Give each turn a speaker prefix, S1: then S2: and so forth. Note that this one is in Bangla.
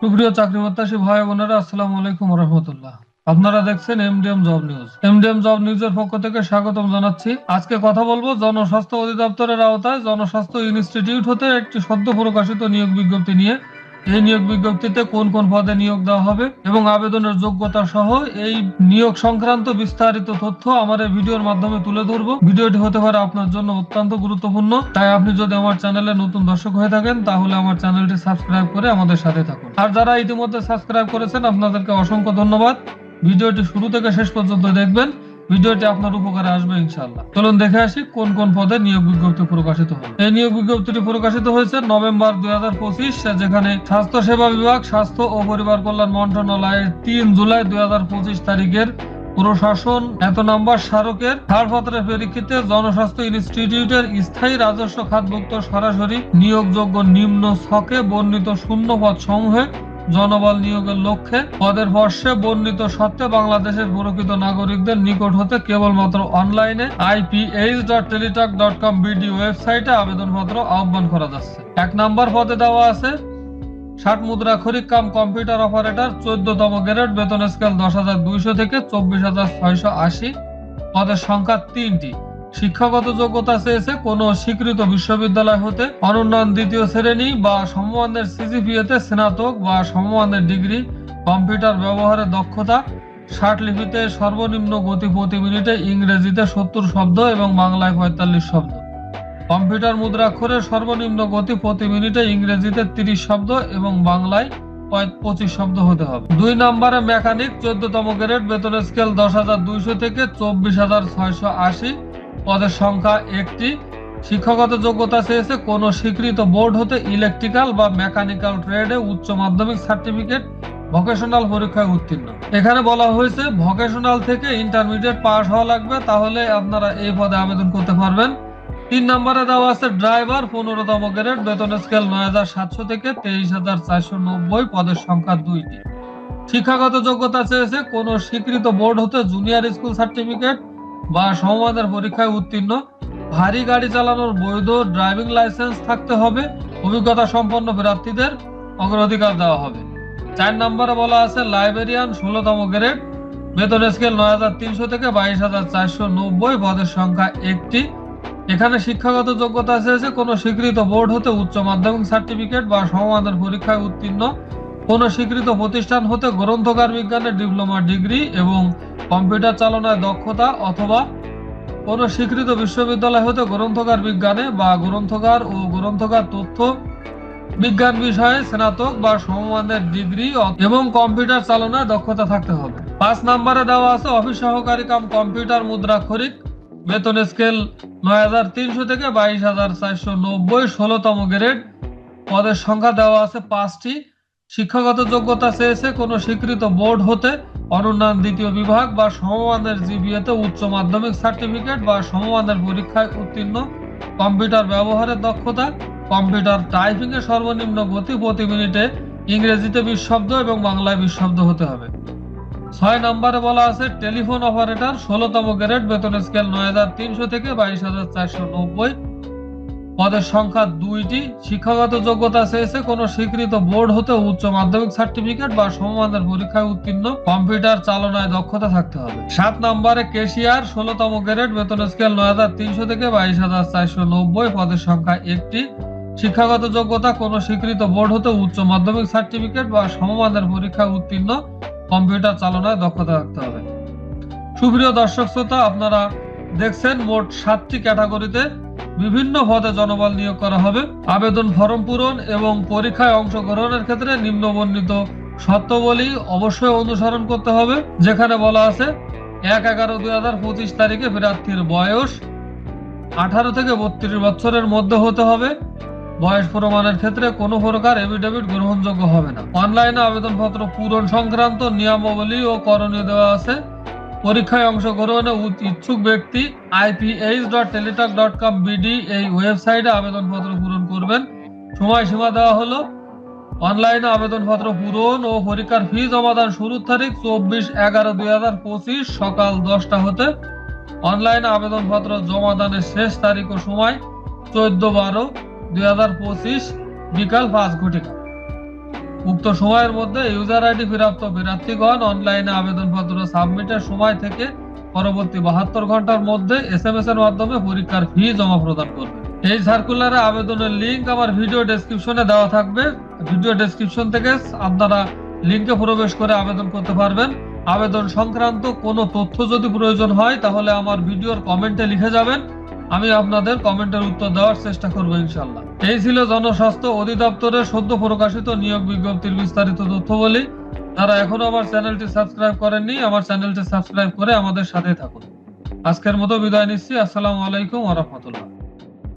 S1: সুপ্রিয় চাকরি প্রত্যাশী ভাই বোনেরা, আসসালামু আলাইকুম রহমতুল্লাহ। আপনারা দেখছেন MDM job news MDM job নিউজের পক্ষ থেকে স্বাগতম জানাচ্ছি। আজকে কথা বলব জনস্বাস্থ্য অধিদপ্তরের আওতায় জনস্বাস্থ্য ইনস্টিটিউট হতে একটি সদ্য প্রকাশিত নিয়োগ বিজ্ঞপ্তি নিয়ে। এই নিয়োগ বিজ্ঞপ্তিতে কোন কোন পদে নিয়োগ দেওয়া হবে এবং আবেদনের যোগ্যতা সহ এই নিয়োগ সংক্রান্ত বিস্তারিত তথ্য আমার এই ভিডিওর মাধ্যমে তুলে ধরবো। ভিডিওটি হতে পারে আপনার জন্য অত্যন্ত গুরুত্বপূর্ণ। তাই আপনি যদি আমার চ্যানেলে নতুন দর্শক হয়ে থাকেন, তাহলে আমার চ্যানেলটি সাবস্ক্রাইব করে আমাদের সাথে থাকুন। আর যারা ইতিমধ্যে সাবস্ক্রাইব করেছেন, আপনাদেরকে অসংখ্য ধন্যবাদ। ভিডিওটি শুরু থেকে শেষ পর্যন্ত দেখবেন। ভিডিওটি আপনার উপকারে আসবে ইনশাআল্লাহ। চলুন দেখে আসি কোন কোন পদে নিয়োগ বিজ্ঞপ্তি প্রকাশিত হলো। এই নিয়োগ বিজ্ঞপ্তিটি প্রকাশিত হয়েছে নভেম্বর দুই হাজার পঁচিশ, যেখানে স্বাস্থ্য সেবা বিভাগ, স্বাস্থ্য ও পরিবার কল্যাণ মন্ত্রণালয়ের তিন জুলাই দুই হাজার পঁচিশ তারিখের প্রশাসন, এত নাম্বার স্মারকের ছাড়পত্রের পরীক্ষিতে জনস্বাস্থ্য ইনস্টিটিউটের স্থায়ী রাজস্ব খাতভুক্ত সরাসরি নিয়োগযোগ্য নিম্ন ছকে বর্ণিত শূন্য পদ সমূহে জনবল নিয়োগের লক্ষ্যে পদের বর্ষে বর্ণিত সত্ত্বে বাংলাদেশের প্রকৃত নাগরিকদের নিকট হতে কেবলমাত্র অনলাইনে IPH dot Teletalk dot com BD ওয়েবসাইটে আবেদনপত্র আহ্বান করা যাচ্ছে। এক নম্বর পদে দেওয়া আছে, ষাট মুদ্রা খরিক কাম কম্পিউটার অপারেটর, চোদ্দতম গ্রেড, বেতন স্কেল দশ হাজার দুইশো থেকে চব্বিশ হাজার ছয়শো আশি। পদের সংখ্যা তিনটি। শিক্ষাগত যোগ্যতা চেয়েছে কোন স্বীকৃত বিশ্ববিদ্যালয় হতে, অনুন্নয়ন দ্বিতীয় শ্রেণি বা সমমানের সিজিপিএতে স্নাতক বা সমমানের ডিগ্রি, কম্পিউটার ব্যবহারের দক্ষতা লিপিতে সর্বনিম্ন গতি প্রতি মিনিটে ইংরেজিতে সত্তর শব্দ এবং বাংলায় পঁয়তাল্লিশ শব্দ। কম্পিউটার মুদ্রাক্ষরের সর্বনিম্ন গতি প্রতি মিনিটে ইংরেজিতে তিরিশ শব্দ এবং বাংলায় পঁচিশ শব্দ হতে হবে। দুই নম্বরে মেকানিক, চোদ্দতম গ্রেড বেতন স্কেল দশ হাজার দুইশো থেকে চব্বিশ হাজার ছয়শো আশি। পদের সংখ্যা একটি। শিক্ষাগত যোগ্যতা চেয়েছে কোন স্বীকৃত বোর্ড হতে ইলেকট্রিক্যাল বা মেকানিক্যাল ট্রেডে উচ্চ মাধ্যমিক সার্টিফিকেট, ভোকেশনাল পরীক্ষায় উত্তীর্ণ। এখানে বলা হয়েছে, ভোকেশনাল থেকে ইন্টারমিডিয়েট পাস হওয়া লাগবে, তাহলে আপনারা এই পদে আবেদন করতে পারবেন। তিন নম্বরে দেওয়া আছে, ড্রাইভার পনেরোতম গ্রেড, বেতন স্কেল নয় হাজার সাতশো থেকে তেইশ হাজার চারশো নব্বই, পদের সংখ্যা দুইটি। শিক্ষাগত যোগ্যতা চেয়েছে কোন স্বীকৃত বোর্ড হতে জুনিয়র স্কুল সার্টিফিকেট বা সমমানের পরীক্ষায় উত্তীর্ণ, ভারী গাড়ি চালানোর বৈধ ড্রাইভিং লাইসেন্স থাকতে হবে, অভিজ্ঞতা সম্পন্ন প্রার্থীদের অগ্রাধিকার দেওয়া হবে। চার নম্বরে বলা আছে, লাইব্রেরিয়ান ষোলোতম গ্রেড, বেতন স্কেল নয় হাজার তিনশো থেকে বাইশ হাজার চারশো নব্বই, পদের সংখ্যা একটি। এখানে শিক্ষাগত যোগ্যতা চেয়েছে কোনো স্বীকৃত বোর্ড হতে উচ্চ মাধ্যমিক সার্টিফিকেট বা সমমানের পরীক্ষায় উত্তীর্ণ, কোন স্বীকৃত প্রতিষ্ঠান হতে গ্রন্থকার বিজ্ঞানের ডিপ্লোমা ডিগ্রি এবং কম্পিউটার চালনায় দক্ষতা অথবা কোন স্বীকৃত বিশ্ববিদ্যালয় হতে গ্রন্থকার বিজ্ঞানে বা গ্রন্থকার ও গ্রন্থকার তথ্য বিজ্ঞান বিষয়ে স্নাতক বা সমমানের ডিগ্রি এবং কম্পিউটার চালনায় দক্ষতা থাকতে হবে। পাঁচ নম্বরে দেওয়া আছে অফিস সহকারী কাম কম্পিউটার মুদ্রাক্ষরিক। বেতন স্কেল নয় হাজার তিনশো থেকে বাইশ হাজার চারশো নব্বই, ষোলোতম গ্রেড। পদের সংখ্যা দেওয়া আছে পাঁচটি। শিক্ষাগত যোগ্যতা চেয়েছে কোনো স্বীকৃত বোর্ড হতে অনুন্নয়ন দ্বিতীয় বিভাগ বা সমমানের জিবিএতে উচ্চ মাধ্যমিক সার্টিফিকেট বা সমমানের পরীক্ষায় উত্তীর্ণ। কম্পিউটার ব্যবহারের দক্ষতা, কম্পিউটার টাইপিং এর সর্বনিম্ন গতি প্রতি মিনিটে ইংরেজিতে বিশ শব্দ এবং বাংলায় বিশ শব্দ হতে হবে। ছয় নম্বরে বলা আছে, টেলিফোন অপারেটর ষোলোতম গ্রেড, বেতন স্কেল নয় হাজার তিনশো থেকে বাইশ হাজার চারশো নব্বই। পদের সংখ্যা দুইটি, শিক্ষাগত যোগ্যতা চেয়েছে কোনো স্বীকৃত বোর্ড হতে উচ্চ মাধ্যমিক সার্টিফিকেট বা সমমানের পরীক্ষায় উত্তীর্ণ কম্পিউটার চালনায় দক্ষতা থাকতে হবে। সাত নম্বরে কেশিয়ার, ষোলোতম গ্রেড, বেতন স্কেল নয় হাজার তিনশো থেকে বাইশ হাজার চারশো নব্বই, পদের সংখ্যা একটি। শিক্ষাগত যোগ্যতা কোনো স্বীকৃত বোর্ড হতে উচ্চ মাধ্যমিক সার্টিফিকেট বা সমমানের পরীক্ষায় উত্তীর্ণ কম্পিউটার চালনায় দক্ষতা থাকতে হবে। সুপ্রিয় দর্শক শ্রোতা, আপনারা দেখছেন মোট সাতটি ক্যাটাগরিতে বিভিন্ন পদে জনবল নিয়োগ করা হবে। আবেদন ফর্ম পূরণ এবং পরীক্ষায় অংশগ্রহণের ক্ষেত্রে নিম্নবর্ণিত শর্তাবলী অবশ্যই অনুসরণ করতে হবে। যেখানে বলা আছে, এক এগারো দুই হাজার পঁচিশ তারিখে প্রার্থীর বয়স আঠারো থেকে বত্রিশ বছরের মধ্যে হতে হবে। বয়স প্রমাণের ক্ষেত্রে কোনো প্রকার এফিডেভিট গ্রহণযোগ্য হবে না। অনলাইনে আবেদনপত্র পূরণ সংক্রান্ত নিয়মাবলী ও করণীয় দেওয়া আছে। পরীক্ষায় অংশগ্রহণে ইচ্ছুক ব্যক্তি IPH dot Teletalk dot com BD এই ওয়েবসাইটে আবেদনপত্র পূরণ করবেন। সময়সীমা দেওয়া হলো। অনলাইনে আবেদনপত্র পূরণ ও পরীক্ষার ফি জমাদান শুরুর তারিখ চব্বিশ এগারো দুই হাজার পঁচিশ সকাল দশটা হতে। অনলাইনে আবেদনপত্র জমাদানের শেষ তারিখ ও সময় চোদ্দ বারো দুই হাজার পঁচিশ বিকাল পাঁচ ঘটিকা। উক্ত সময়ের মধ্যে ইউজার আইডি প্রাপ্ত প্রার্থীগণ অনলাইনে আবেদনপত্র সাবমিটের সময় থেকে পরবর্তী বাহাত্তর ঘণ্টার মধ্যে এস এম এস এর মাধ্যমে পরীক্ষার ফি জমা প্রদান করবে। এই সার্কুলারে আবেদনের লিঙ্ক আমার ভিডিও ডেসক্রিপশনে দেওয়া থাকবে। ভিডিও ডেসক্রিপশন থেকে আপনারা লিঙ্কে প্রবেশ করে আবেদন করতে পারবেন। আবেদন সংক্রান্ত কোনো তথ্য যদি প্রয়োজন হয়, তাহলে আমার ভিডিওর কমেন্টে লিখে যাবেন। আমি আপনাদের কমেন্টের উত্তর দেওয়ার চেষ্টা করব ইনশাল্লাহ। এই ছিল জনস্বাস্থ্য অধিদপ্তরের সদ্য প্রকাশিত নিয়োগ বিজ্ঞপ্তির বিস্তারিত তথ্য বলি যারা এখনও আমার চ্যানেলটি সাবস্ক্রাইব করেননি, আমার চ্যানেলটি সাবস্ক্রাইব করে আমাদের সাথে থাকুন। আজকের মতো বিদায় নিচ্ছি। আসসালামু আলাইকুম ওয়া রাহমাতুল্লাহ।